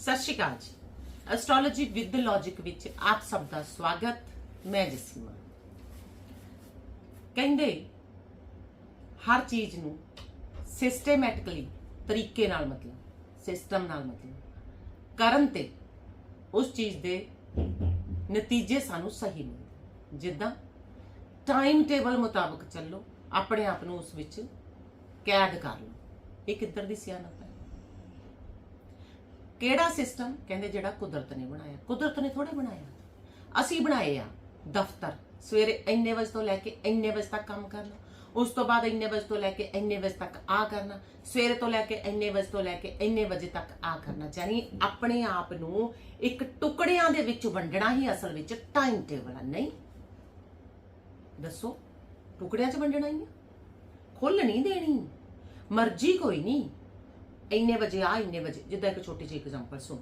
ਸਤਿ ਸ਼੍ਰੀ ਅਕਾਲ ਜੀ। Astrology with logic ਵਿੱਚ ਆਪ ਸਭ ਦਾ ਸਵਾਗਤ। ਮੈਂ ਜਸੀਮਾ। ਕਹਿੰਦੇ, ਹਰ ਚੀਜ਼ ਨੂੰ ਸਿਸਟਮੈਟਿਕਲੀ ਤਰੀਕੇ ਨਾਲ ਮਤਲਬ ਸਿਸਟਮ ਨਾਲ ਮਤਲਬ, ਕਰਨ ਤੇ ਉਸ ਚੀਜ਼ ਦੇ ਨਤੀਜੇ ਸਾਨੂੰ ਸਹੀ ਮਿਲਦੇ ਜਿੱਦਾਂ ਟਾਈਮ ਟੇਬਲ ਮੁਤਾਬਕ ਚੱਲੋ, ਆਪਣੇ ਆਪ ਨੂੰ ਉਸ ਵਿੱਚ ਕੈਦ ਕਰ ਲਓ। ਇਹ ਕਿੱਧਰ ਦੀ ਸਿਆਣਪ ਹੈ? ਕਿਹੜਾ ਸਿਸਟਮ? ਕਹਿੰਦੇ ਜਿਹੜਾ ਕੁਦਰਤ ਨੇ ਬਣਾਇਆ। ਕੁਦਰਤ ਨੇ ਥੋੜੇ ਬਣਾਇਆ। ਅਸੀਂ ਬਣਾਏ ਆ ਦਫ਼ਤਰ। ਸਵੇਰੇ ਇੰਨੇ ਵਜੇ ਤੋਂ ਲੈ ਕੇ ਇੰਨੇ ਵਜੇ ਤੱਕ ਕੰਮ ਕਰਨਾ। ਉਸ ਤੋਂ ਬਾਅਦ ਇੰਨੇ ਵਜੇ ਤੋਂ ਲੈ ਕੇ ਇੰਨੇ ਵਜੇ ਤੱਕ ਆ ਕਰਨਾ। ਸਵੇਰੇ ਤੋਂ ਲੈ ਕੇ ਇੰਨੇ ਵਜੇ ਤੋਂ ਲੈ ਕੇ ਇੰਨੇ ਵਜੇ ਤੱਕ ਆ ਕਰਨਾ। ਯਾਨੀ ਆਪਣੇ ਆਪ ਨੂੰ ਇੱਕ ਟੁਕੜਿਆਂ ਦੇ ਵਿੱਚ ਵੰਡਣਾ ਹੀ ਅਸਲ ਵਿੱਚ ਟਾਈਮ ਟੇਬਲ ਆ। ਨਹੀਂ। ਦੱਸੋ, ਟੁਕੜਿਆਂ 'ਚ ਵੰਡਣਾ ਹੀ ਆ। ਖੁੱਲ ਨਹੀਂ ਦੇਣੀ। ਮਰਜ਼ੀ ਕੋਈ ਨਹੀਂ। ਇੰਨੇ ਵਜੇ ਆ, ਇੰਨੇ ਵਜੇ। ਜਿੱਦਾਂ ਇੱਕ ਛੋਟੀ ਜਿਹੀ ਐਗਜ਼ਾਮਪਲ ਸੁਣ।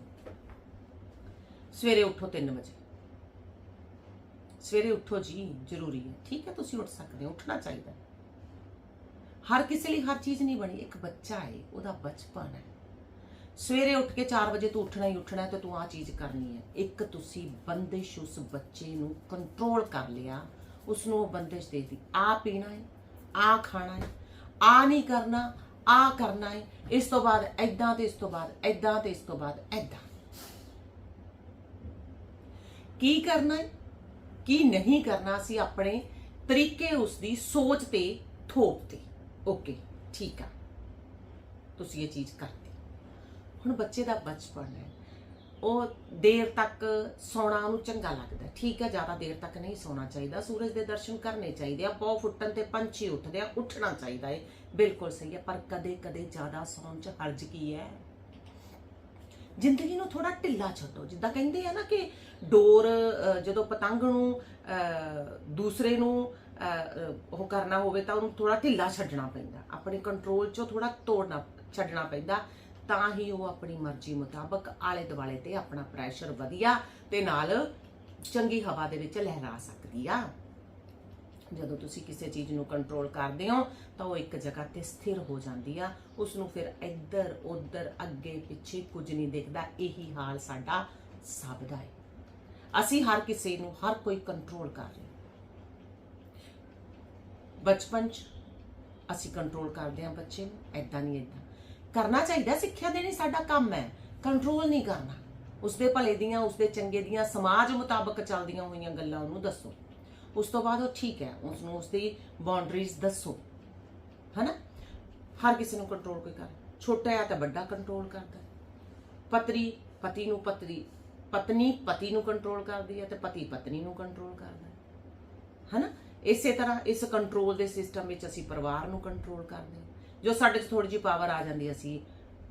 ਸਵੇਰੇ ਉੱਠੋ 3 ਵਜੇ। ਸਵੇਰੇ ਉੱਠੋ ਜੀ, ਜ਼ਰੂਰੀ ਹੈ। ਠੀਕ ਹੈ, ਤੁਸੀਂ ਉੱਠ ਸਕਦੇ ਹੋ, ਉੱਠਣਾ ਚਾਹੀਦਾ ਹਰ ਕਿਸੇ ਲਈ ਹਰ ਚੀਜ਼ ਨਹੀਂ ਬਣੀ, ਇੱਕ ਬੱਚਾ ਹੈ, ਉਹਦਾ ਬਚਪਨ ਹੈ। ਸਵੇਰੇ ਉੱਠ ਕੇ 4 ਵਜੇ ਤੂੰ ਉੱਠਣਾ ਹੀ ਉੱਠਣਾ ਹੈ ਤੇ ਤੂੰ ਆ ਚੀਜ਼ ਕਰਨੀ ਹੈ। ਇੱਕ ਤੁਸੀਂ ਬੰਦਿਸ਼ ਉਸ ਬੱਚੇ ਨੂੰ ਕੰਟਰੋਲ ਕਰ ਲਿਆ ਉਸ ਨੂੰ ਉਹ ਬੰਦਿਸ਼ ਦੇ ਦਿੱਤੀ। ਆ ਪੀਣਾ ਹੈ ਆ ਖਾਣਾ ਹੈ ਆ ਨਹੀਂ ਕਰਨਾ ਆ ਕਰਨਾ ਹੈ ਇਸ ਤੋਂ ਬਾਅਦ ਐਦਾਂ ਤੇ ਇਸ ਤੋਂ ਬਾਅਦ ਐਦਾਂ ਤੇ ਇਸ ਤੋਂ ਬਾਅਦ ਐਦਾਂ ਕੀ ਕਰਨਾ ਹੈ ਕੀ ਨਹੀਂ ਕਰਨਾ ਸੀ ਆਪਣੇ ਤਰੀਕੇ ਉਸ ਦੀ ਸੋਚ ਤੇ ਥੋਪ ਤੇ? ਓਕੇ ਠੀਕ ਆ। ਤੁਸੀਂ ਇਹ ਚੀਜ਼ ਕਰਤੀ ਹੁਣ ਬੱਚੇ ਦਾ ਬਚਪਨ ਹੈ। ਉਹ ਦੇਰ ਤੱਕ ਸੌਣਾ ਉਹਨੂੰ ਚੰਗਾ ਲੱਗਦਾ ਠੀਕ ਹੈ ਜ਼ਿਆਦਾ ਦੇਰ ਤੱਕ ਨਹੀਂ ਸੌਣਾ ਚਾਹੀਦਾ। ਸੂਰਜ ਦੇ ਦਰਸ਼ਨ ਕਰਨੇ ਚਾਹੀਦੇ ਆ। ਪੌ ਫੁੱਟਣ ਤੇ ਪੰਛੀ ਉੱਠਦੇ ਆ ਉੱਠਣਾ ਚਾਹੀਦਾ ਹੈ ਬਿਲਕੁਲ ਸਹੀ ਹੈ ਪਰ ਕਦੇ ਕਦੇ ਜ਼ਿਆਦਾ ਸੌਣ ਚ ਹਰਜ ਕੀ ਹੈ? ਜ਼ਿੰਦਗੀ ਨੂੰ ਥੋੜਾ ਢਿੱਲਾ ਛੱਡੋ। ਜਿੱਦਾਂ ਕਹਿੰਦੇ ਆ ਨਾ ਕਿ ਡੋਰ ਅਹ, ਜਦੋਂ ਪਤੰਗ ਨੂੰ ਅਹ, ਦੂਸਰੇ ਨੂੰ ਅਹ, ਉਹ ਕਰਨਾ ਹੋਵੇ ਤਾਂ ਉਹਨੂੰ ਥੋੜਾ ਢਿੱਲਾ ਛੱਡਣਾ ਪੈਂਦਾ। ਆਪਣੇ ਕੰਟਰੋਲ ਚੋਂ ਥੋੜਾ ਤੋੜਨਾ ਛੱਡਣਾ ਪੈਂਦਾ। ਤਾਂ ਹੀ ਉਹ ਆਪਣੀ ਮਰਜ਼ੀ ਮੁਤਾਬਕ ਆਲੇ ਦੁਆਲੇ ਤੇ ਆਪਣਾ ਪ੍ਰੈਸ਼ਰ ਵਧੀਆ ਤੇ ਨਾਲ ਚੰਗੀ ਹਵਾ ਦੇ ਵਿੱਚ ਲਹਿਰਾ ਸਕਦੀ ਆ। ਜਦੋਂ ਤੁਸੀਂ ਕਿਸੇ ਚੀਜ਼ ਨੂੰ ਕੰਟਰੋਲ ਕਰਦੇ ਹੋ, ਤਾਂ ਉਹ ਇੱਕ ਜਗ੍ਹਾ ਤੇ ਸਥਿਰ ਹੋ ਜਾਂਦੀ ਆ। ਉਸ ਨੂੰ ਫਿਰ ਇੱਧਰ ਉੱਧਰ ਅੱਗੇ ਪਿੱਛੇ ਕੁਝ ਨਹੀਂ ਦਿਖਦਾ। ਇਹੀ ਹਾਲ ਸਾਡਾ ਸਭ ਦਾ ਹੈ ਅਸੀਂ ਹਰ ਕਿਸੇ ਨੂੰ ਹਰ ਕੋਈ ਕੰਟਰੋਲ ਕਰ ਰਹੇ ਬਚਪਨ ਚ ਅਸੀਂ ਕੰਟਰੋਲ ਕਰਦੇ ਹਾਂ ਬੱਚੇ ਨੂੰ। ਐਦਾਂ ਨਹੀਂ ਐਦਾਂ ਕਰਨਾ ਚਾਹੀਦਾ, ਸਿੱਖਿਆ ਦੇਣੀ ਸਾਡਾ ਕੰਮ ਹੈ। ਕੰਟਰੋਲ ਨਹੀਂ ਕਰਨਾ। ਉਸਦੇ ਭਲੇ ਦੀਆਂ, ਉਸਦੇ ਚੰਗੇ ਦੀਆਂ, ਸਮਾਜ ਮੁਤਾਬਕ ਚੱਲਦੀਆਂ ਹੋਈਆਂ ਗੱਲਾਂ ਉਹਨੂੰ ਦੱਸੋ। ਉਸ ਤੋਂ ਬਾਅਦ ਉਹ ਠੀਕ ਹੈ। ਉਸ ਨੂੰ ਉਸਦੀ ਬਾਉਂਡਰੀਜ਼ ਦੱਸੋ। ਹਨਾ? ਹਰ ਕਿਸੇ ਨੂੰ ਕੰਟਰੋਲ ਕੋਈ ਕਰ। ਛੋਟਾ ਹੈ ਤਾਂ ਵੱਡਾ ਕੰਟਰੋਲ ਕਰਦਾ। ਪਤਰੀ, ਪਤੀ ਨੂੰ ਪਤਰੀ, ਪਤਨੀ ਪਤੀ ਨੂੰ ਕੰਟਰੋਲ ਕਰਦੀ ਹੈ ਤੇ ਪਤੀ ਪਤਨੀ ਨੂੰ ਕੰਟਰੋਲ ਕਰਦਾ। ਹੈ ਹਨਾ? ਇਸੇ ਤਰ੍ਹਾਂ ਇਸ ਕੰਟਰੋਲ ਦੇ ਸਿਸਟਮ ਵਿੱਚ ਅਸੀਂ ਪਰਿਵਾਰ ਨੂੰ ਕੰਟਰੋਲ ਕਰਦੇ ਹਾਂ। ਜੋ ਸਾਡੇ 'ਚ ਥੋੜੀ ਜਿਹੀ ਪਾਵਰ ਆ ਜਾਂਦੀ ਅਸੀਂ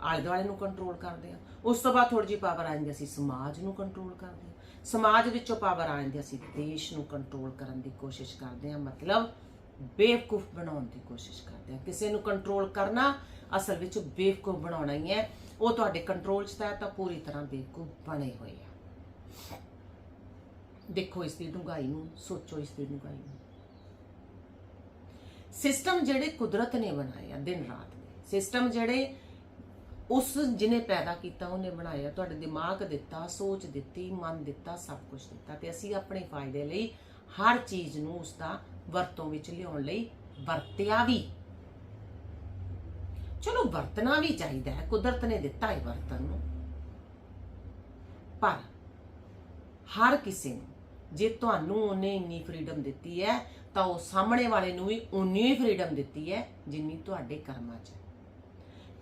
ਆਲੇ ਦੁਆਲੇ ਨੂੰ ਕੰਟਰੋਲ ਕਰਦੇ ਹਾਂ। ਉਸ ਤੋਂ ਬਾਅਦ ਥੋੜੀ ਜਿਹੀ ਪਾਵਰ ਆ ਜਾਂਦੀ ਅਸੀਂ ਸਮਾਜ ਨੂੰ ਕੰਟਰੋਲ ਕਰਦੇ ਹਾਂ। ਸਮਾਜ ਵਿੱਚੋਂ ਪਾਵਰ ਆ ਜਾਂਦੀ ਹੈ, ਅਸੀਂ ਦੇਸ਼ ਨੂੰ ਕੰਟਰੋਲ ਕਰਨ ਦੀ ਕੋਸ਼ਿਸ਼ ਕਰਦੇ ਹਾਂ। ਮਤਲਬ ਬੇਵਕੂਫ ਬਣਾਉਣ ਦੀ ਕੋਸ਼ਿਸ਼ ਕਰਦੇ ਹਾਂ। ਕਿਸੇ ਨੂੰ ਕੰਟਰੋਲ ਕਰਨਾ ਅਸਲ ਵਿੱਚ ਬੇਵਕੂਫ ਬਣਾਉਣਾ ਹੀ ਹੈ। ਉਹ ਤੁਹਾਡੇ ਕੰਟਰੋਲ 'ਚ ਤਾਂ ਤਾਂ ਪੂਰੀ ਤਰ੍ਹਾਂ ਬੇਵਕੂਫ ਬਣੇ ਹੋਏ ਆ। ਦੇਖੋ ਇਸ ਦੀ ਡੂੰਘਾਈ ਨੂੰ ਸੋਚੋ ਇਸ ਦੀ ਡੂੰਘਾਈ ਨੂੰ। ਸਿਸਟਮ ਜਿਹੜੇ ਕੁਦਰਤ ਨੇ ਬਣਾਏ ਆ ਦਿਨ ਰਾਤ ਦੇ। ਸਿਸਟਮ ਜਿਹੜੇ ਉਸ ਜਿਹਨੇ ਪੈਦਾ ਕੀਤਾ, ਉਹਨੇ ਬਣਾਇਆ, ਤੁਹਾਡੇ ਦਿਮਾਗ ਦਿੱਤਾ, ਸੋਚ ਦਿੱਤੀ, ਮਨ ਦਿੱਤਾ, ਸਭ ਕੁਝ ਦਿੱਤਾ ਤੇ ਅਸੀਂ ਆਪਣੇ ਫਾਇਦੇ ਲਈ ਹਰ ਚੀਜ਼ ਨੂੰ ਉਸ ਦਾ ਵਰਤੋਂ ਵਿੱਚ ਲਿਆਉਣ ਲਈ ਵਰਤਿਆ ਵੀ। ਚਲੋ ਵਰਤਣਾ ਵੀ ਚਾਹੀਦਾ ਹੈ, ਕੁਦਰਤ ਨੇ ਦਿੱਤਾ ਹੈ ਵਰਤਨ ਨੂੰ। ਪਰ ਹਰ ਕਿਸੇ ਨੂੰ ਜੇ ਤੁਹਾਨੂੰ ਉਹਨੇ ਇੰਨੀ ਫ੍ਰੀडम ਦਿੱਤੀ ਹੈ, ਤਾਂ ਉਹ ਸਾਹਮਣੇ ਵਾਲੇ ਨੂੰ ਵੀ ਉਨੀ ਹੀ ਦਿੱਤੀ ਹੈ ਜਿੰਨੀ ਤੁਹਾਡੇ ਕਰਮਾਂ 'ਚ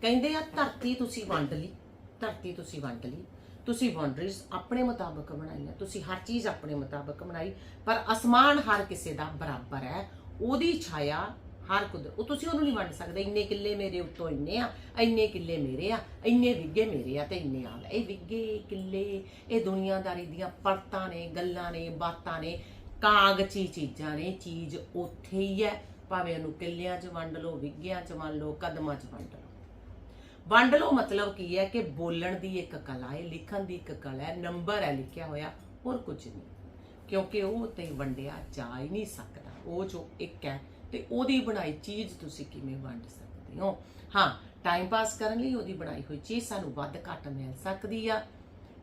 ਕਹਿੰਦੇ ਆ, ਧਰਤੀ ਤੁਸੀਂ ਵੰਡ ਲਈ, ਧਰਤੀ ਤੁਸੀਂ ਵੰਡ ਲਈ। ਤੁਸੀਂ ਬਾਉਂਡਰੀਜ਼ ਆਪਣੇ ਮੁਤਾਬਕ ਬਣਾਈਆਂ, ਤੁਸੀਂ ਹਰ ਚੀਜ਼ ਆਪਣੇ ਮੁਤਾਬਕ ਬਣਾਈ, ਪਰ ਅਸਮਾਨ ਹਰ ਕਿਸੇ ਦਾ ਬਰਾਬਰ ਹੈ। ਉਹਦੀ ਛਾਇਆ ਹਰ ਕੁਦਰ ਉਹ ਤੁਸੀਂ ਉਹਨੂੰ ਨਹੀਂ ਵੰਡ ਸਕਦੇ, ਇੰਨੇ ਕਿੱਲੇ ਮੇਰੇ ਉੱਤੋਂ ਇੰਨੇ ਆ, ਇੰਨੇ ਕਿੱਲੇ ਮੇਰੇ ਆ, ਇੰਨੇ ਵਿੱਗੇ ਮੇਰੇ ਆ ਤੇ ਇੰਨੇ ਆ। ਇਹ ਵਿੱਗੇ, ਕਿੱਲੇ, ਇਹ ਦੁਨੀਆਦਾਰੀ ਦੀਆਂ ਪਰਤਾਂ ਨੇ, ਗੱਲਾਂ ਨੇ, ਬਾਤਾਂ ਨੇ, ਕਾਗਜ਼ੀ ਚੀਜ਼ਾਂ ਨੇ, ਚੀਜ਼ ਉੱਥੇ ਹੀ ਹੈ। ਭਾਵੇਂ ਉਹਨੂੰ ਕਿੱਲਿਆਂ 'ਚ ਵੰਡ ਲਓ, ਵਿੱਗਿਆਂ 'ਚ ਵੰਡ ਲਓ, ਕਦਮਾਂ 'ਚ ਵੰਡ ਲਓ। ਵੰਡ ਲਓ ਮਤਲਬ ਕੀ ਹੈ ਕਿ ਬੋਲਣ ਦੀ ਇੱਕ ਕਲਾ ਹੈ, ਲਿਖਣ ਦੀ ਇੱਕ ਕਲਾ ਹੈ, ਨੰਬਰ ਹੈ, ਲਿਖਿਆ ਹੋਇਆ, ਹੋਰ ਕੁਝ ਨਹੀਂ। ਕਿਉਂਕਿ ਉਹ ਤੇ ਵੰਡਿਆ ਜਾ ਹੀ ਨਹੀਂ ਸਕਦਾ। ਉਹ ਜੋ ਇੱਕ ਹੈ ਤੇ ਉਹਦੀ ਬਣਾਈ ਚੀਜ਼ ਤੁਸੀਂ ਕਿਵੇਂ ਵੰਡ ਸਕਦੇ ਹੋ? ਹਾਂ ਟਾਈਮ ਪਾਸ ਕਰਨ ਲਈ ਉਹਦੀ ਬਣਾਈ ਹੋਈ ਚੀਜ਼ ਸਾਨੂੰ ਵੱਧ ਘੱਟ ਮਿਲ ਸਕਦੀ ਆ,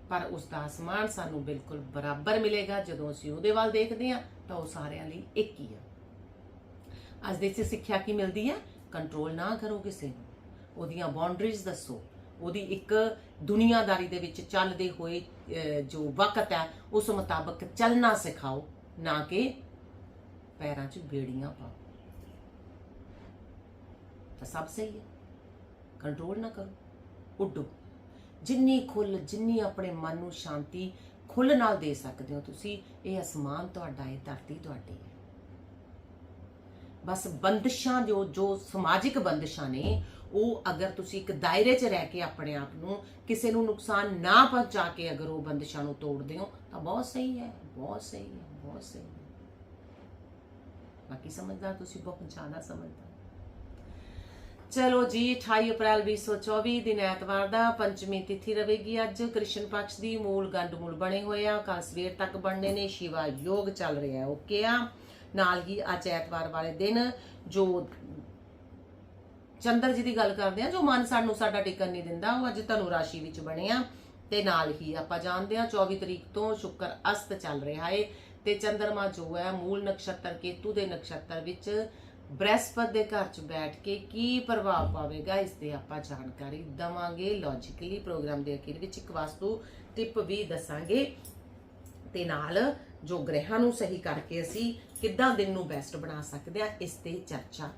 ਪਰ ਉਸ ਦਾ ਸਮਾਨ ਸਾਨੂੰ ਬਿਲਕੁਲ ਬਰਾਬਰ ਮਿਲੇਗਾ। ਜਦੋਂ ਅਸੀਂ ਉਹਦੇ ਵੱਲ ਦੇਖਦੇ ਹਾਂ, ਤਾਂ ਉਹ ਸਾਰਿਆਂ ਲਈ ਇੱਕ ਹੀ ਆ। ਅੱਜ ਦੇ ਚ ਸਿੱਖਿਆ ਕੀ ਮਿਲਦੀ ਹੈ ਕੰਟਰੋਲ ਨਾ ਕਰੋ ਕਿਸੇ ਨੂੰ। ਉਹਦੀਆਂ ਬਾਉਂਡਰੀਜ਼ ਦੱਸੋ। ਉਹਦੀ ਇੱਕ ਦੁਨੀਆਦਾਰੀ ਦੇ ਵਿੱਚ ਚੱਲਦੇ ਹੋਏ ਜੋ ਵਕਤ ਹੈ ਉਸ ਮੁਤਾਬਕ ਚੱਲਣਾ ਸਿਖਾਓ, ਨਾ ਕਿ ਪੈਰਾਂ 'ਚ ਬੇੜੀਆਂ ਪਾਓ। ਤਾਂ ਸਭ ਸਹੀ ਹੈ। ਕੰਟਰੋਲ ਨਾ ਕਰੋ, ਉੱਡੋ। ਜਿੰਨੀ ਖੁੱਲ ਜਿੰਨੀ ਆਪਣੇ ਮਨ ਨੂੰ ਸ਼ਾਂਤੀ ਖੁੱਲ ਨਾਲ ਦੇ ਸਕਦੇ ਹੋ ਤੁਸੀਂ, ਇਹ ਅਸਮਾਨ ਤੁਹਾਡਾ ਹੈ ਧਰਤੀ ਤੁਹਾਡੀ ਹੈ। ਬਸ ਬੰਦਸ਼ਾਂ ਜੋ ਜੋ ਸਮਾਜਿਕ ਬੰਦਸ਼ਾਂ ਨੇ, ਉਹ ਅਗਰ ਤੁਸੀਂ ਇੱਕ ਦਾਇਰੇ 'ਚ ਰਹਿ ਕੇ ਆਪਣੇ ਆਪ ਨੂੰ ਕਿਸੇ ਨੂੰ ਨੁਕਸਾਨ ਨਾ ਪਹੁੰਚਾ ਕੇ ਅਗਰ ਉਹ ਬੰਦਸ਼ਾਂ ਨੂੰ ਤੋੜਦੇ ਹੋ, ਤਾਂ ਬਹੁਤ ਸਹੀ ਹੈ, ਬਹੁਤ ਸਹੀ ਹੈ, ਬਹੁਤ ਸਹੀ ਹੈ। ਬਾਕੀ ਸਮਝਦਾ ਤੁਸੀਂ ਬਹੁਤ ਜ਼ਿਆਦਾ ਸਮਝਦਾਰ ਚਲੋ ਜੀ 28 ਅਪ੍ਰੈਲ 2024 ਦਿਨ ਐਤਵਾਰ ਦਾ ਪੰਚਮੀ ਤਿਥੀ ਰਹੇਗੀ ਅੱਜ। ਕ੍ਰਿਸ਼ਨ ਪਕਸ਼ ਦੀ ਮੂਲ ਗੰਡ ਮੂਲ ਬਣੇ ਹੋਏ ਆ। ਕੱਲ ਸਵੇਰ ਤੱਕ ਬਣਨੇ ਨੇ। ਸ਼ਿਵਾ ਯੋਗ ਚੱਲ ਰਿਹਾ ਓਕੇ ਆ। ਨਾਲ ਹੀ ਅੱਜ ਐਤਵਾਰ ਵਾਲੇ ਦਿਨ ਜੋ ਚੰਦਰ ਜੀ ਦੀ ਗੱਲ ਕਰਦੇ ਆ, ਜੋ ਮਨ ਸਾਨੂੰ ਸਾਡਾ ਟਿਕਣ ਨਹੀਂ ਦਿੰਦਾ, ਉਹ ਅੱਜ ਧਨੂ ਰਾਸ਼ੀ ਵਿੱਚ ਬਣਿਆ ਤੇ ਨਾਲ ਹੀ ਆਪਾਂ ਜਾਣਦੇ ਆ 24 ਤਰੀਕ ਤੋਂ ਸ਼ੁਕਰ ਅਸਤ ਚੱਲ ਰਿਹਾ ਏ ਤੇ ਚੰਦਰਮਾ ਜੋ ਹੈ, ਮੂਲ ਨਕਸ਼ਤਰ ਕੇਤੂ ਦੇ ਨਕਸ਼ਤਰ ਵਿੱਚ ਬ੍ਰਹਸਪਤ ਦੇ ਘਰ 'ਚ ਬੈਠ ਕੇ ਕੀ ਪ੍ਰਭਾਵ ਪਾਵੇਗਾ, ਇਸ 'ਤੇ ਆਪਾਂ ਜਾਣਕਾਰੀ ਦਵਾਂਗੇ। ਲੌਜੀਕਲੀ ਪ੍ਰੋਗਰਾਮ ਦੇ ਅਖੀਰ ਵਿੱਚ ਇੱਕ ਵਾਸਤੂ ਟਿਪ ਵੀ ਦੱਸਾਂਗੇ। ਤੇ ਨਾਲ ਜੋ ਗ੍ਰਹਿਾਂ ਨੂੰ ਸਹੀ ਕਰਕੇ ਅਸੀਂ ਕਿੱਦਾਂ ਦਿਨ ਨੂੰ ਬੈਸਟ ਬਣਾ ਸਕਦੇ ਆ ਇਸ ਤੇ ਚਰਚਾ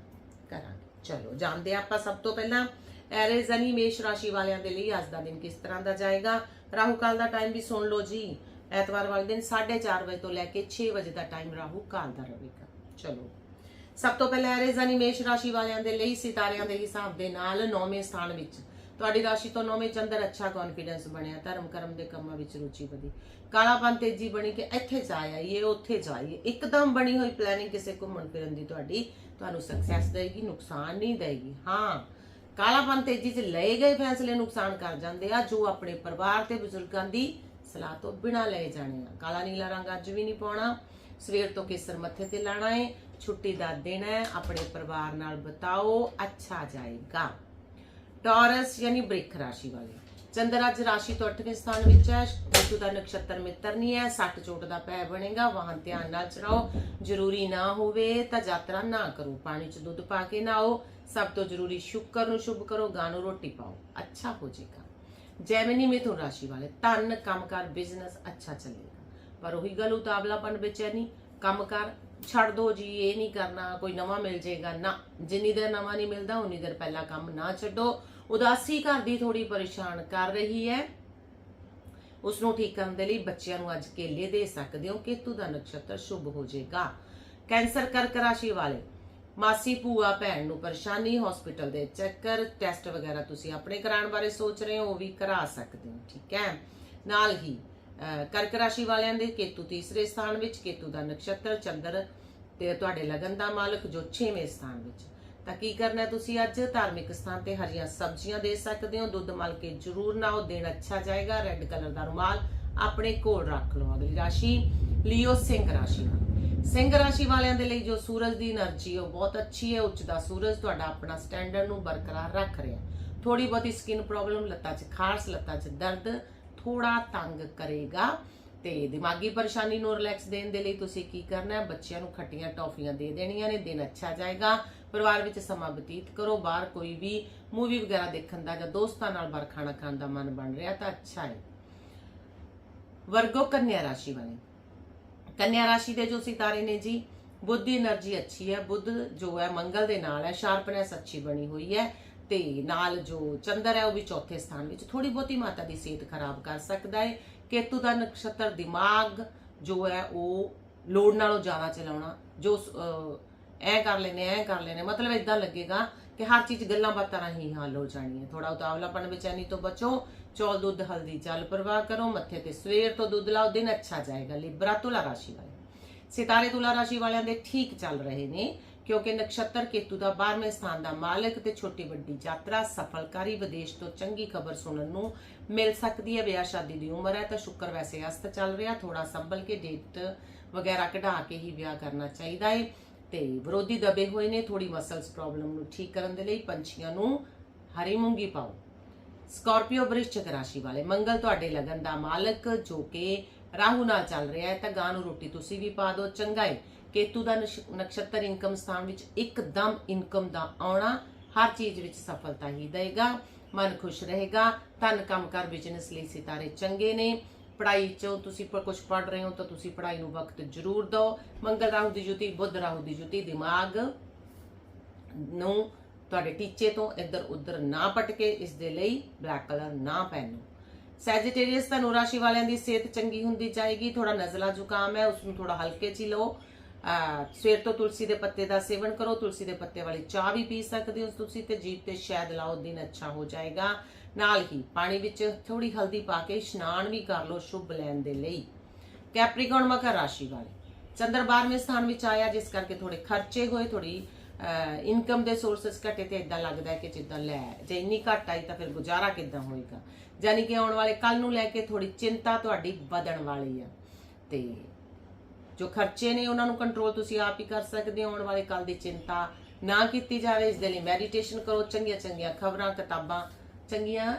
ਕਰਾਂਗੇ। ਚਲੋ, ਜਾਣਦੇ ਹਾਂ ਆਪਾਂ ਸਭ ਤੋਂ ਪਹਿਲਾਂ ਐਰੇਜ਼ ਯਾਨੀ ਮੇਸ਼ ਰਾਸ਼ੀ ਵਾਲਿਆਂ ਦੇ ਲਈ ਅੱਜ ਦਾ ਦਿਨ ਕਿਸ ਤਰ੍ਹਾਂ ਦਾ ਜਾਏਗਾ। ਰਾਹੂ ਕਾਲ ਦਾ ਟਾਈਮ ਵੀ ਸੁਣ ਲਓ ਜੀ। ਐਤਵਾਰ ਵਾਲੇ ਦਿਨ 4:30 ਵਜੇ ਤੋਂ ਲੈ ਕੇ 6 ਵਜੇ ਦਾ ਟਾਈਮ ਰਾਹੂ ਕਾਲ ਦਾ ਰਹੇਗਾ। ਚਲੋ ਸਭ ਤੋਂ ਪਹਿਲਾਂ ਐਰੇਜ਼ ਮੇਸ਼ ਰਾਸ਼ੀ ਵਾਲਿਆਂ ਦੇ ਲਈ, ਸਿਤਾਰਿਆਂ ਦੇ ਹਿਸਾਬ ਦੇ ਨਾਲ 9ਵੇਂ ਸਥਾਨ ਵਿੱਚ। ਤੁਹਾਡੀ ਰਾਸ਼ੀ ਤੋਂ 9ਵੇਂ ਚੰਦਰ, ਅੱਛਾ ਕੌਨਫੀਡੈਂਸ ਬਣਿਆ, ਧਰਮ ਕਰਮ ਦੇ ਕੰਮਾਂ ਵਿੱਚ ਰੁਚੀ ਵਧੀ। ਕਾਲਾਪਨ ਤੇਜ਼ੀ ਬਣੀ ਕਿ ਇੱਥੇ ਜਾ ਆਈਏ, ਉੱਥੇ ਜਾਈਏ। ਇੱਕਦਮ ਬਣੀ ਹੋਈ ਪਲੈਨਿੰਗ ਕਿਸੇ ਘੁੰਮਣ ਫਿਰਨ ਦੀ ਤੁਹਾਡੀ, ਤੁਹਾਨੂੰ ਸਕਸੈਸ ਦੇਗੀ, ਨੁਕਸਾਨ ਨਹੀਂ ਦੇਗੀ। ਹਾਂ ਕਾਲਾਪਨ ਤੇਜ਼ੀ 'ਚ ਲਏ ਗਏ ਫੈਸਲੇ ਨੁਕਸਾਨ ਕਰ ਜਾਂਦੇ ਆ, ਜੋ ਆਪਣੇ ਪਰਿਵਾਰ ਤੇ ਬਜ਼ੁਰਗਾਂ ਦੀ ਸਲਾਹ ਤੋਂ ਬਿਨਾਂ ਲਏ ਜਾਣੇ ਆ। ਕਾਲਾ ਨੀਲਾ ਰੰਗ ਅੱਜ ਵੀ ਨਹੀਂ ਪਾਉਣਾ। ਸਵੇਰ ਤੋਂ ਕੇਸਰ ਮੱਥੇ ਤੇ ਲਾਣਾ ਏ। ਛੁੱਟੀ ਦਾ ਦਿਨ ਹੈ, ਆਪਣੇ ਪਰਿਵਾਰ ਨਾਲ ਬਿਤਾਓ, ਅੱਛਾ ਜਾਏਗਾ। ਟੌਰਸ ਯਾਨੀ ਬ੍ਰਿਖ ਰਾਸ਼ੀ ਵਾਲੇ। ਚੰਦਰ ਅੱਜ ਰਾਸ਼ੀ ਤੋਂ 8ਵੇਂ ਸਥਾਨ ਵਿੱਚ ਹੈ ਕੇਤੂ ਦਾ ਨਕਸ਼ਤਰ ਮਿੱਤਰ ਨਹੀਂ ਹੈ, ਸੱਟ ਚੋਟ ਦਾ ਪੈ ਬਣੇਗਾ, ਵਾਹਨ ਧਿਆਨ ਨਾਲ ਚਲਾਓ, ਜ਼ਰੂਰੀ ਨਾ ਹੋਵੇ ਤਾਂ ਯਾਤਰਾ ਨਾ ਕਰੋ, ਪਾਣੀ 'ਚ ਦੁੱਧ ਪਾ ਕੇ ਨਾਓ ਸਭ ਤੋਂ ਜ਼ਰੂਰੀ ਸ਼ੁਕਰ ਨੂੰ ਸ਼ੁਭ ਕਰੋ, ਗਾਂ ਨੂੰ ਰੋਟੀ ਪਾਓ, ਅੱਛਾ ਹੋ ਜਾਏਗਾ। ਜੈਮਨੀ ਮਿਥੁਨ ਰਾਸ਼ੀ ਵਾਲੇ, ਧਨ, ਕੰਮਕਾਰ, ਬਿਜ਼ਨਸ ਅੱਛਾ ਚੱਲੇਗਾ। ਪਰ ਉਹੀ ਗੱਲ ਉਤਾਵਲਾਪਨ ਬੇਚੈਨੀ ਕੰਮਕਾਰ ਛੱਡ ਦੋ ਜੀ, ਇਹ ਨਹੀਂ ਕਰਨਾ, ਕੋਈ ਨਵਾਂ ਮਿਲ ਜਾਏਗਾ। ਨਾ, ਜਿੰਨੀ ਦੇਰ ਨਵਾਂ ਨਹੀਂ ਮਿਲਦਾ, ਉਨੀ ਦੇਰ ਪਹਿਲਾਂ ਕੰਮ ਨਾ ਛੱਡੋ। ਉਦਾਸੀ ਘਰ ਦੀ ਥੋੜੀ ਪਰੇਸ਼ਾਨ ਕਰ ਰਹੀ ਹੈ। ਉਸ ਨੂੰ ਠੀਕ ਕਰਨ ਦੇ ਲਈ ਬੱਚਿਆਂ ਨੂੰ ਅੱਜ ਕੇਲੇ ਦੇ ਸਕਦੇ ਹੋ। ਕੇਤੂ ਦਾ ਨਕਸ਼ਤਰ ਸ਼ੁਭ ਹੋ ਜਾਏਗਾ। ਕੈਂਸਰ ਕਰਕ ਰਾਸ਼ੀ ਵਾਲੇ। ਮਾਸੀ, ਭੂਆ, ਭੈਣ ਨੂੰ ਪਰੇਸ਼ਾਨੀ ਹਸਪੀਟਲ ਦੇ ਚੱਕਰ ਟੈਸਟ ਵਗੈਰਾ ਤੁਸੀਂ ਆਪਣੇ ਕਰਾਉਣ ਬਾਰੇ ਸੋਚ ਰਹੇ ਹੋ, ਉਹ ਵੀ ਕਰਾ ਸਕਦੇ ਹੋ। ਠੀਕ ਹੈ? ਨਾਲ ਹੀ ਕਰਕ ਰਾਸ਼ੀ ਵਾਲਿਆਂ ਦੇ ਕੇਤੂ ਤੀਸਰੇ ਸਥਾਨ ਵਿੱਚ, ਕੇਤੂ ਦਾ ਨਕਸ਼ਤਰ, ਚੰਦਰ ਤੇ ਤੁਹਾਡੇ ਲਗਨ ਦਾ ਮਾਲਕ ਜੋ 6ਵੇਂ ਸਥਾਨ ਵਿੱਚ। ਤਾਂ ਕੀ ਕਰਨਾ ਤੁਸੀਂ ਅੱਜ? ਧਾਰਮਿਕ ਸਥਾਨ ਤੇ ਹਰੀਆਂ ਸਬਜ਼ੀਆਂ ਦੇ ਸਕਦੇ ਹੋ। ਦੁੱਧ ਮਲ ਕੇ ਜ਼ਰੂਰ ਨਾਓ। ਦਿਨ ਅੱਛਾ ਜਾਏਗਾ। ਰੈੱਡ ਕਲਰ ਦਾ ਰੁਮਾਲ ਆਪਣੇ ਕੋਲ ਰੱਖ ਲਓ। ਅਗਲੀ ਰਾਸ਼ੀ ਲਿਓ ਸਿੰਘ ਰਾਸ਼ੀ ਸਿੰਘ ਰਾਸ਼ੀ ਵਾਲਿਆਂ ਦੇ ਲਈ ਜੋ ਸੂਰਜ ਦੀ એનર્ਜੀ ਉਹ ਬਹੁਤ ਅੱਛੀ ਹੈ। ਉੱਚ ਦਾ ਸੂਰਜ ਤੁਹਾਡਾ ਆਪਣਾ ਸਟੈਂਡਰਡ ਨੂੰ ਬਰਕਰਾਰ ਰੱਖ ਰਿਹਾ ਥੋੜੀ ਬਹੁਤੀ ਸਕਿਨ ਪ੍ਰੋਬਲਮ ਲੱਤਾਂ 'ਚ ਖਾਰਸ, ਲੱਤਾਂ 'ਚ ਦਰਦ ਥੋੜਾ ਤੰਗ ਕਰੇਗਾ। ਤੇ ਦਿਮਾਗੀ ਪਰੇਸ਼ਾਨੀ ਨੂੰ ਰਿਲੈਕਸ ਦੇਣ ਦੇ ਲਈ ਤੁਸੀਂ ਕੀ ਕਰਨਾ ਹੈ? ਬੱਚਿਆਂ ਨੂੰ ਖੱਟੀਆਂ ਟੌਫੀਆਂ ਦੇ ਦੇਣੀਆਂ ਨੇ, ਦਿਨ ਅੱਛਾ ਜਾਏਗਾ। ਪਰਿਵਾਰ ਵਿੱਚ ਸਮਾਂ ਬਤੀਤ ਕਰੋ, ਬਾਹਰ ਕੋਈ ਵੀ ਮੂਵੀ ਵਗੈਰਾ ਦੇਖਣ ਦਾ ਜਾਂ ਦੋਸਤਾਂ ਨਾਲ ਬਾਹਰ ਖਾਣਾ ਖਾਣ ਦਾ ਮਨ ਬਣ ਰਿਹਾ ਤਾਂ ਅੱਛਾ ਹੈ। ਵਰਗੋ ਕੰਨਿਆ ਰਾਸ਼ੀ ਵਾਲੇ। ਕੰਨਿਆ ਰਾਸ਼ੀ ਦੇ ਜੋ ਸਿਤਾਰੇ ਨੇ ਜੀ, ਬੁੱਧ ਦੀ એનર્ਜੀ ਅੱਛੀ ਹੈ, ਬੁੱਧ ਜੋ ਹੈ ਮੰਗਲ ਦੇ ਨਾਲ ਹੈ ਸ਼ਾਰਪਨੈਸ ਅੱਛੀ ਬਣੀ ਹੋਈ ਹੈ। ਤੇ ਨਾਲ ਜੋ ਚੰਦਰ ਹੈ ਉਹ ਵੀ ਚੌਥੇ ਸਥਾਨ ਵਿੱਚ ਥੋੜੀ ਬਹੁਤੀ ਮਾਤਾ ਦੀ ਸਿਹਤ ਖਰਾਬ ਕਰ ਸਕਦਾ ਹੈ। ਕੇਤੂ ਦਾ ਨਕਸ਼ਤਰ ਦਿਮਾਗ ਜੋ ਹੈ ਉਹ ਲੋੜ ਨਾਲੋਂ ਜ਼ਿਆਦਾ ਚਲਾਉਣਾ ਜੋ ਅਹ, ਐ ਕਰ ਲੈਨੇ ਐ ਕਰ ਲੈਨੇ ਮਤਲਬ ਇਦਾਂ ਲੱਗੇਗਾ ਕਿ ਹਰ ਚੀਜ਼ ਗੱਲਾਂ ਬਾਤਾਂ ਰਾਹੀਂ ਹੱਲ ਹੋ ਜਾਣੀ ਹੈ ਥੋੜਾ ਉਤਾਵਲਾਪਣ ਬੇਚੈਨੀ ਤੋਂ ਬਚੋ ਚੌਲ ਦੁੱਧ ਹਲਦੀ ਜਲ ਪ੍ਰਵਾਹ ਕਰੋ ਮੱਥੇ ਤੇ ਸਵੇਰ ਤੋਂ ਦੁੱਧ ਲਾਓ ਦਿਨ ਅੱਛਾ ਜਾਏਗਾ। ਲਿਬਰਾ ਤੁਲਾ ਰਾਸ਼ੀ ਵਾਲੇ। ਸਿਤਾਰੇ ਤੁਲਾ ਰਾਸ਼ੀ ਵਾਲਿਆਂ ਦੇ ਠੀਕ ਚੱਲ ਰਹੇ ਨੇ। ਕਿਉਂਕਿ ਨਕਸ਼ਤਰ ਕੇਤੂ ਦਾ 12ਵੇਂ ਸਥਾਨ ਦਾ ਮਾਲਕ ਤੇ ਛੋਟੀ ਵੱਡੀ ਯਾਤਰਾ ਸਫਲਕਾਰੀ ਵਿਦੇਸ਼ ਤੋਂ ਚੰਗੀ ਖਬਰ ਸੁਣਨ ਨੂੰ ਮਿਲ ਸਕਦੀ ਹੈ। ਵਿਆਹ ਸ਼ਾਦੀ ਦੀ ਉਮਰ ਹੈ ਤਾਂ ਸ਼ੁੱਕਰ ਵੈਸੇ ਅਸਤ ਚੱਲ ਰਿਹਾ। ਥੋੜਾ ਸੰਭਲ ਕੇ ਡੇਟ ਵਗੈਰਾ ਕਢਾ ਕੇ ਹੀ ਵਿਆਹ ਕਰਨਾ ਚਾਹੀਦਾ ਹੈ ਤੇ ਵਿਰੋਧੀ ਦਬੇ ਹੋਏ ਨੇ ਥੋੜੀ ਮਸਲਸ ਪ੍ਰੋਬਲਮ ਨੂੰ ਠੀਕ ਕਰਨ ਦੇ ਲਈ ਪੰਛੀਆਂ ਨੂੰ ਹਰੀ ਮੂੰਗੀ ਪਾਓ। ਸਕਾਰਪੀਓ ਵ੍ਰਿਸ਼ਚਿਕ ਰਾਸ਼ੀ ਵਾਲੇ ਮੰਗਲ ਤੁਹਾਡੇ ਲਗਨ ਦਾ ਮਾਲਕ ਜੋ ਕਿ ਰਾਹੂ ਨਾਲ ਚੱਲ ਰਿਹਾ ਹੈ ਤਾਂ ਗਾਂ ਨੂੰ ਰੋਟੀ ਤੁਸੀਂ ਵੀ ਪਾ ਦਿਓ, ਚੰਗਾ ਹੈ ਕੇਤੂ ਦਾ ਨਸ਼- ਨਕਸ਼ਤਰ ਇਨਕਮ ਸਥਾਨ ਵਿੱਚ ਇੱਕਦਮ ਇਨਕਮ ਦਾ ਆਉਣਾ ਹਰ ਚੀਜ਼ ਵਿੱਚ ਸਫਲਤਾ ਹੀ ਦੇਗਾ। ਮਨ ਖੁਸ਼ ਰਹੇਗਾ। ਧਨ ਕੰਮਕਾਰ ਬਿਜ਼ਨਸ ਲਈ ਸਿਤਾਰੇ ਚੰਗੇ ਨੇ। ਪੜ੍ਹਾਈ ਚੋਂ ਤੁਸੀਂ ਕੁਝ ਪੜ੍ਹ ਰਹੇ ਹੋ ਤਾਂ ਤੁਸੀਂ ਪੜ੍ਹਾਈ ਨੂੰ ਵਕਤ ਜ਼ਰੂਰ ਦਿਓ। ਮੰਗਲ ਰਾਹੂ ਦੀ ਜੁਤੀ, ਬੁੱਧ ਰਾਹੂ ਦੀ ਜੁਤੀ ਦਿਮਾਗ ਨੂੰ ਤੁਹਾਡੇ ਟੀਚੇ ਤੋਂ ਇੱਧਰ ਉੱਧਰ ਨਾ ਪਟਕੇ, ਇਸ ਦੇ ਲਈ ਬਲੈਕ ਕਲਰ ਨਾ ਪਹਿਨੋ। ਸੈਜੀਟੇਰੀਅਸ ਧਨੁ ਰਾਸ਼ੀ ਵਾਲਿਆਂ ਦੀ ਸਿਹਤ ਚੰਗੀ ਹੁੰਦੀ ਜਾਏਗੀ। ਥੋੜਾ ਨਜ਼ਲਾ ਜ਼ੁਕਾਮ ਹੈ ਉਸ ਨੂੰ ਥੋੜਾ ਹਲਕੇ ਚ ਹੀ ਲਓ। ਸਵੇਰ ਤੋਂ ਤੁਲਸੀ ਦੇ ਪੱਤੇ ਦਾ ਸੇਵਨ ਕਰੋ, ਤੁਲਸੀ ਦੇ ਪੱਤੇ ਵਾਲੀ ਚਾਹ ਵੀ ਪੀ ਸਕਦੇ ਹੋ ਤੁਸੀਂ ਤੇ ਜੀਭ ਤੇ ਸ਼ਹਿਦ ਲਾਓ, ਦਿਨ ਅੱਛਾ ਹੋ ਜਾਏਗਾ। ਨਾਲ ਹੀ ਪਾਣੀ ਵਿੱਚ ਥੋੜੀ ਹਲਦੀ ਪਾ ਕੇ ਇਸ਼ਨਾਨ ਵੀ ਕਰ ਲਓ ਸ਼ੁਭ ਲੈਣ ਦੇ ਲਈ। ਕੈਪਰੀਕੌਨ ਮਕਰ ਰਾਸ਼ੀ ਵਾਲੇ। ਚੰਦਰ 12ਵੇਂ ਸਥਾਨ ਵਿੱਚ ਆਇਆ, ਜਿਸ ਕਰਕੇ ਥੋੜੇ ਖਰਚੇ ਹੋਏ ਥੋੜੀ ਇਨਕਮ ਦੇ ਸੋਰਸਸ ਘਟੇ ਤੇ ਇਦਾਂ ਲੱਗਦਾ ਹੈ ਕਿ ਜਿੱਦਾਂ ਲੈ, ਜੇ ਇੰਨੀ ਘਟ ਆਈ ਤਾਂ ਫਿਰ ਗੁਜ਼ਾਰਾ ਕਿੱਦਾਂ ਹੋਏਗਾ? ਯਾਨੀ ਕਿ ਆਉਣ ਵਾਲੇ ਕੱਲ ਨੂੰ ਲੈ ਕੇ ਥੋੜੀ ਚਿੰਤਾ ਤੁਹਾਡੀ ਵਧਣ ਵਾਲੀ ਆ ਤੇ ਜੋ ਖਰਚੇ ਨੇ ਉਹਨਾਂ ਨੂੰ ਕੰਟਰੋਲ ਤੁਸੀਂ ਆਪ ਹੀ ਕਰ ਸਕਦੇ ਹੋ, ਆਉਣ ਵਾਲੇ ਕੱਲ ਦੀ ਚਿੰਤਾ ਨਾ ਕੀਤੀ ਜਾਵੇ। ਇਸ ਦੇ ਲਈ ਮੈਡੀਟੇਸ਼ਨ ਕਰੋ, ਚੰਗੀਆਂ ਚੰਗੀਆਂ ਖਬਰਾਂ, ਕਿਤਾਬਾਂ, ਚੰਗੀਆਂ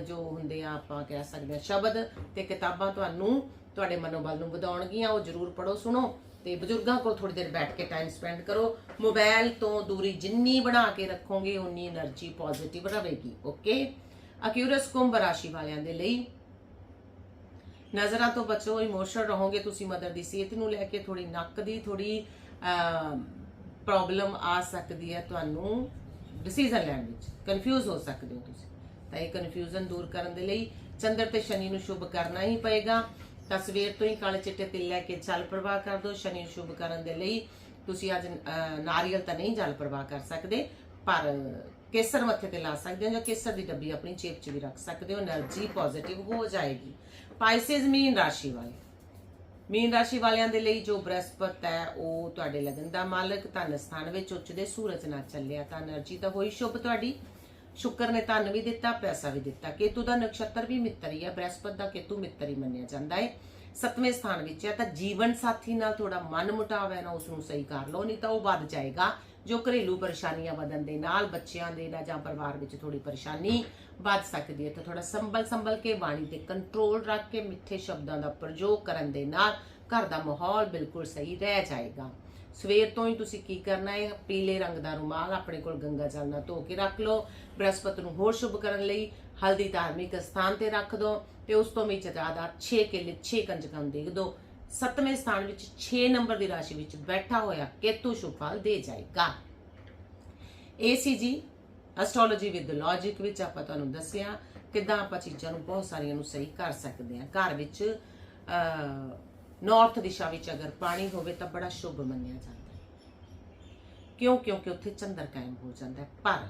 ਜੋ ਹੁੰਦੇ ਆ ਆਪਾਂ ਕਹਿ ਸਕਦੇ ਆ ਸ਼ਬਦ ਤੇ ਕਿਤਾਬਾਂ ਤੁਹਾਨੂੰ ਤੁਹਾਡੇ ਮਨੋਬਲ ਨੂੰ ਵਧਾਉਣਗੀਆਂ। ਉਹ ਜਰੂਰ ਪੜੋ ਸੁਣੋ ਤੇ ਬਜ਼ੁਰਗਾਂ ਕੋਲ ਥੋੜੀ ਦੇਰ ਬੈਠ ਕੇ ਟਾਈਮ ਸਪੈਂਡ ਕਰੋ। ਮੋਬਾਈਲ ਤੋਂ ਦੂਰੀ ਜਿੰਨੀ ਬਣਾ ਕੇ ਰੱਖੋਗੇ, ਉਨੀ એનર્ਜੀ ਪੋਜ਼ਿਟਿਵ ਰਹੇਗੀ ਓਕੇ ਅਕਿਊਰਸ ਕੁੰਭ ਰਾਸ਼ੀ ਵਾਲਿਆਂ ਦੇ ਲਈ ਨਜ਼ਰਾਂ ਤੋਂ ਬਚੋ ਇਮੋਸ਼ਨਲ ਰਹੋਗੇ ਤੁਸੀਂ ਮਦਰ ਦੀ ਸਿਹਤ ਨੂੰ ਲੈ ਕੇ ਥੋੜੀ ਨੱਕ ਦੀ ਥੋੜੀ ਪ੍ਰੋਬਲਮ ਆ ਸਕਦੀ ਹੈ ਤੁਹਾਨੂੰ ਡਿਸੀਜਨ ਲੈਣ ਵਿੱਚ। ਕਨਫਿਊਜ਼ ਹੋ ਸਕਦੇ ਹੋ ਤੁਸੀਂ। ਤਾਂ ਇਹ ਕਨਫਿਊਜ਼ਨ ਦੂਰ ਕਰਨ ਦੇ ਲਈ ਚੰਦਰ ਤੇ ਸ਼ਨੀ ਨੂੰ ਸ਼ੁਭ ਕਰਨਾ ਹੀ ਪਏਗਾ। ਤਾਂ ਸਵੇਰ ਤੋਂ ਹੀ ਕਾਲੇ ਚਿੱਟੇ ਤਿਲ ਲੈ ਕੇ ਜਲ ਪ੍ਰਵਾਹ ਕਰ ਦਿਓ। ਸ਼ਨੀ ਨੂੰ ਸ਼ੁਭ ਕਰਨ ਦੇ ਲਈ ਤੁਸੀਂ ਅੱਜ ਨਾਰੀਅਲ ਤਾਂ ਨਹੀਂ ਜਲ ਪ੍ਰਵਾਹ ਕਰ ਸਕਦੇ, ਪਰ ਕੇਸਰ ਮੱਥੇ ਤੇ ਲਾ ਸਕਦੇ ਹੋ ਜਾਂ ਕੇਸਰ ਦੀ ਡੱਬੀ ਆਪਣੀ ਚੇਪ 'ਚ ਵੀ ਰੱਖ ਸਕਦੇ ਹੋ। એનર્ਜੀ ਪੋਜ਼ਿਟਿਵ ਹੋ ਜਾਏਗੀ। ਪਾਈਸਿਸ ਮੀਨ ਰਾਸ਼ੀ ਵਾਲੇ। ਮੀਨ ਰਾਸ਼ੀ ਵਾਲਿਆਂ ਦੇ ਲਈ ਜੋ ਬ੍ਰਹਿਸਪਤ ਹੈ, ਉਹ ਤੁਹਾਡੇ ਲਗਨ ਦਾ ਮਾਲਕ, ਧਨ ਸਥਾਨ ਵਿੱਚ ਉੱਚ ਦੇ ਸੂਰਜ ਨਾਲ ਚੱਲਿਆ, ਤਾਂ એનર્ਜੀ ਤਾਂ ਹੋਈ ਸ਼ੁਭ ਤੁਹਾਡੀ। ਸ਼ੁਕਰ ਨੇ ਧਨ ਵੀ ਦਿੱਤਾ, ਪੈਸਾ ਵੀ ਦਿੱਤਾ। ਕੇਤੂ ਦਾ ਨਕਸ਼ਤਰ ਵੀ ਮਿੱਤਰ ਹੀ। ਹੈ ਬ੍ਰਹਿਸਪਤ ਦਾ ਕੇਤੂ ਮਿੱਤਰ ਹੀ ਮੰਨਿਆ ਜਾਂਦਾ ਹੈ। ਸੱਤਵੇਂ ਸਥਾਨ ਵਿੱਚ ਹੈ, ਤਾਂ ਜੀਵਨ ਸਾਥੀ ਨਾਲ ਥੋੜਾ ਮਨ ਮੁਟਾਵ ਹੈ ਨਾ ਉਸ ਨੂੰ ਸਹੀ ਕਰ ਲਓ, ਨਹੀਂ ਤਾਂ ਉਹ ਵੱਧ ਜਾਏਗਾ। ਜੋ ਘਰੇਲੂ ਪਰੇਸ਼ਾਨੀਆਂ ਵਧਣ ਦੇ ਨਾਲ ਬੱਚਿਆਂ ਦੇ ਨਾਲ ਜਾਂ ਪਰਿਵਾਰ ਵਿੱਚ ਥੋੜੀ ਪਰੇਸ਼ਾਨੀ ਵੱਧ ਸਕਦੀ ਹੈ, ਤਾਂ ਥੋੜਾ ਸੰਭਲ ਸੰਭਲ ਕੇ ਬਾਣੀ ਤੇ ਕੰਟਰੋਲ ਰੱਖ ਕੇ ਮਿੱਠੇ ਸ਼ਬਦਾਂ ਦਾ ਪ੍ਰਯੋਗ ਕਰਨ ਦੇ ਨਾਲ ਘਰ ਦਾ ਮਾਹੌਲ ਬਿਲਕੁਲ ਸਹੀ ਰਹਿ ਜਾਏਗਾ। ਸਵੇਰ ਤੋਂ ਹੀ ਤੁਸੀਂ ਕੀ ਕਰਨਾ ਹੈ? ਪੀਲੇ ਰੰਗ ਦਾ ਰੁਮਾਲ ਆਪਣੇ ਕੋਲ ਗੰਗਾ ਜਲ ਨਾਲ ਧੋ ਕੇ ਰੱਖ ਲਓ। ਬ੍ਰਹਸਪਤ ਨੂੰ ਹੋਰ ਸ਼ੁਭ ਕਰਨ ਲਈ ਹਲਦੀ ਧਾਰਮਿਕ ਸਥਾਨ ਤੇ ਰੱਖ ਦਿਓ ਤੇ ਉਸ ਤੋਂ ਵੀ ਜ਼ਿਆਦਾ 6 ਕਿਲੇ 6 ਕੰਜਕਾਂ ਨੂੰ ਦੇਖ ਦਿਓ ਸੱਤਵੇਂ ਸਥਾਨ ਵਿੱਚ 6 ਨੰਬਰ ਦੀ ਰਾਸ਼ੀ ਵਿੱਚ ਬੈਠਾ ਹੋਇਆ ਕੇਤੂ ਸ਼ੁਭ ਫਲ ਦੇ ਜਾਏਗਾ। ਏਸੀਜੀ ਐਸਟ੍ਰੋਲੋਜੀ ਵਿਦ ਲੌਜੀਕ ਵਿੱਚ ਆਪਾਂ ਤੁਹਾਨੂੰ ਦੱਸਿਆ ਕਿਦਾਂ ਆਪਾਂ ਚੀਜ਼ਾਂ ਨੂੰ ਬਹੁਤ ਸਾਰੀਆਂ ਨੂੰ ਸਹੀ ਕਰ ਸਕਦੇ ਹਾਂ। ਘਰ ਵਿੱਚ ਨਾਰਥ ਦਿਸ਼ਾ ਵਿੱਚ ਅਗਰ ਪਾਣੀ ਹੋਵੇ ਤਾਂ ਬੜਾ ਸ਼ੁਭ ਮੰਨਿਆ ਜਾਂਦਾ ਹੈ। ਕਿਉਂ? ਕਿਉਂਕਿ ਉੱਥੇ ਚੰਦਰ ਕਾਇਮ ਹੋ ਜਾਂਦਾ ਹੈ। ਪਰ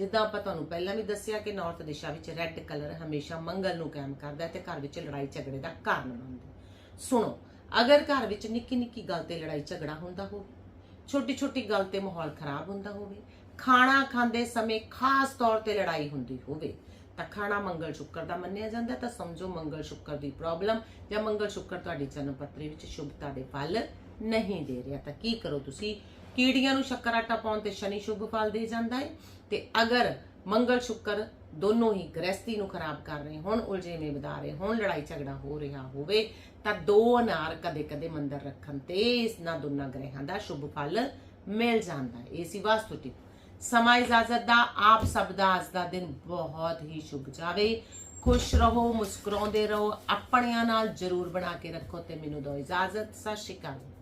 ਜਿੱਦਾਂ ਆਪਾਂ ਤੁਹਾਨੂੰ ਪਹਿਲਾਂ ਵੀ ਦੱਸਿਆ ਕਿ ਨਾਰਥ ਦਿਸ਼ਾ ਵਿੱਚ ਰੈੱਡ ਕਲਰ ਹਮੇਸ਼ਾ ਮੰਗਲ ਨੂੰ ਕਾਇਮ ਕਰਦਾ ਤੇ ਘਰ ਵਿੱਚ ਲੜਾਈ ਝਗੜੇ ਦਾ ਕਾਰਨ ਬਣਦਾ ਸੁਣੋ, ਅਗਰ ਘਰ ਵਿੱਚ ਨਿੱਕੀ ਨਿੱਕੀ ਗੱਲ ਤੇ ਲੜਾਈ ਝਗੜਾ ਹੁੰਦਾ ਹੋਵੇ, ਛੋਟੀ ਛੋਟੀ ਗੱਲ ਤੇ ਮਾਹੌਲ ਖਰਾਬ ਹੁੰਦਾ ਹੋਵੇ, ਖਾਣਾ ਖਾਂਦੇ ਸਮੇਂ ਖਾਸ ਤੌਰ ਤੇ ਲੜਾਈ ਹੁੰਦੀ ਹੋਵੇ, ਤਾਂ ਖਾਣਾ ਮੰਗਲ ਸ਼ੁੱਕਰ ਦਾ ਮੰਨਿਆ ਜਾਂਦਾ ਤਾਂ ਸਮਝੋ ਮੰਗਲ ਸ਼ੁੱਕਰ ਦੀ ਪ੍ਰੋਬਲਮ ਜਾਂ ਮੰਗਲ ਸ਼ੁੱਕਰ ਤੁਹਾਡੀ ਜਨਮ ਪੱਤਰੀ ਵਿੱਚ ਸ਼ੁਭਤਾ ਦੇ ਫਲ ਨਹੀਂ ਦੇ ਰਿਹਾ। ਤਾਂ ਕੀ ਕਰੋ ਤੁਸੀਂ? ਕੀੜੀਆਂ ਨੂੰ ਸ਼ੱਕਰ ਆਟਾ ਪਾਉਣ ਤੇ ਸ਼ਨੀ ਸ਼ੁਭ ਫਲ ਦੇ ਜਾਂਦਾ ਹੈ ਤੇ ਅਗਰ ਮੰਗਲ ਸ਼ੁੱਕਰ ਦੋਨੋਂ ਹੀ ਗ੍ਰਸਤੀ ਨੂੰ ਖਰਾਬ ਕਰ ਰਹੇ ਹੁਣ ਉਲਝੇਵੇਂ ਵਧਾ ਰਹੇ ਹੁਣ, ਲੜਾਈ ਝਗੜਾ ਹੋ ਰਿਹਾ ਹੋਵੇ, ਤਾਂ ਦੋ ਅਨਾਰ ਕਦੇ-ਕਦੇ ਮੰਦਰ ਰੱਖਣ ਤੇ ਇਸ ਨਾ ਦੋਨਾਂ ਗ੍ਰਹਿਾਂ ਦਾ ਸ਼ੁਭ ਫਲ ਮਿਲ ਜਾਂਦਾ ਹੈ। ਇਹ ਸੀ ਵਾਸਤੂ ਟਿਪ। ਸਮਾਂ ਇਜਾਜ਼ਤ ਦਾ, ਆਪ ਸਭ ਦਾ ਅੱਜ ਦਾ ਦਿਨ ਬਹੁਤ ਹੀ ਸ਼ੁਭ ਜਾਵੇ। ਖੁਸ਼ ਰਹੋ, ਮੁਸਕਰਾਉਂਦੇ ਰਹੋ, ਆਪਣਿਆਂ ਨਾਲ ਜਰੂਰ ਬਣਾ ਕੇ ਰੱਖੋ ਤੇ ਮੈਨੂੰ ਦਿਓ ਇਜਾਜ਼ਤ। ਸਤਿ ਸ਼੍ਰੀ ਅਕਾਲ।